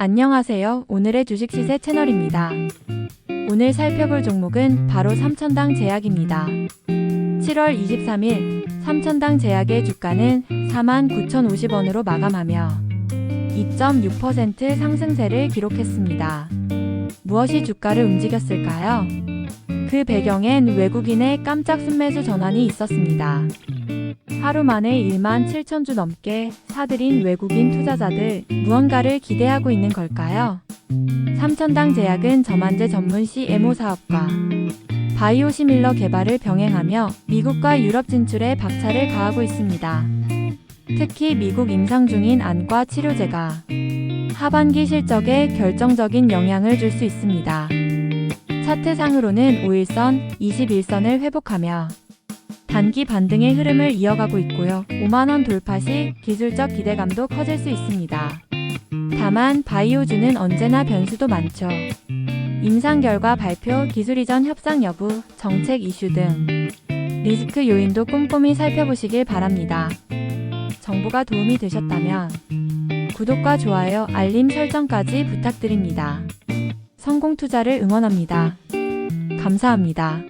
안녕하세요. 오늘의 주식 시세 채널입니다. 오늘 살펴볼 종목은 바로 삼천당 제약입니다. 7월 23일 삼천당 제약의 주가는 49,050원으로 마감하며 2.6% 상승세를 기록했습니다. 무엇이 주가를 움직였을까요? 그 배경엔 외국인의 깜짝 순매수 전환이 있었습니다. 하루 만에 1만 7천 주 넘게 사들인 외국인 투자자들 무언가를 기대하고 있는 걸까요? 삼천당 제약은 저만제 전문 CMO 사업과 바이오시밀러 개발을 병행하며 미국과 유럽 진출에 박차를 가하고 있습니다. 특히 미국 임상 중인 안과 치료제가 하반기 실적에 결정적인 영향을 줄 수 있습니다. 차트상으로는 5일선, 21선을 회복하며 단기 반등의 흐름을 이어가고 있고요. 5만원 돌파 시 기술적 기대감도 커질 수 있습니다. 다만 바이오주는 언제나 변수도 많죠. 임상 결과 발표, 기술 이전 협상 여부, 정책 이슈 등 리스크 요인도 꼼꼼히 살펴보시길 바랍니다. 정보가 도움이 되셨다면 구독과 좋아요, 알림 설정까지 부탁드립니다. 성공 투자를 응원합니다. 감사합니다.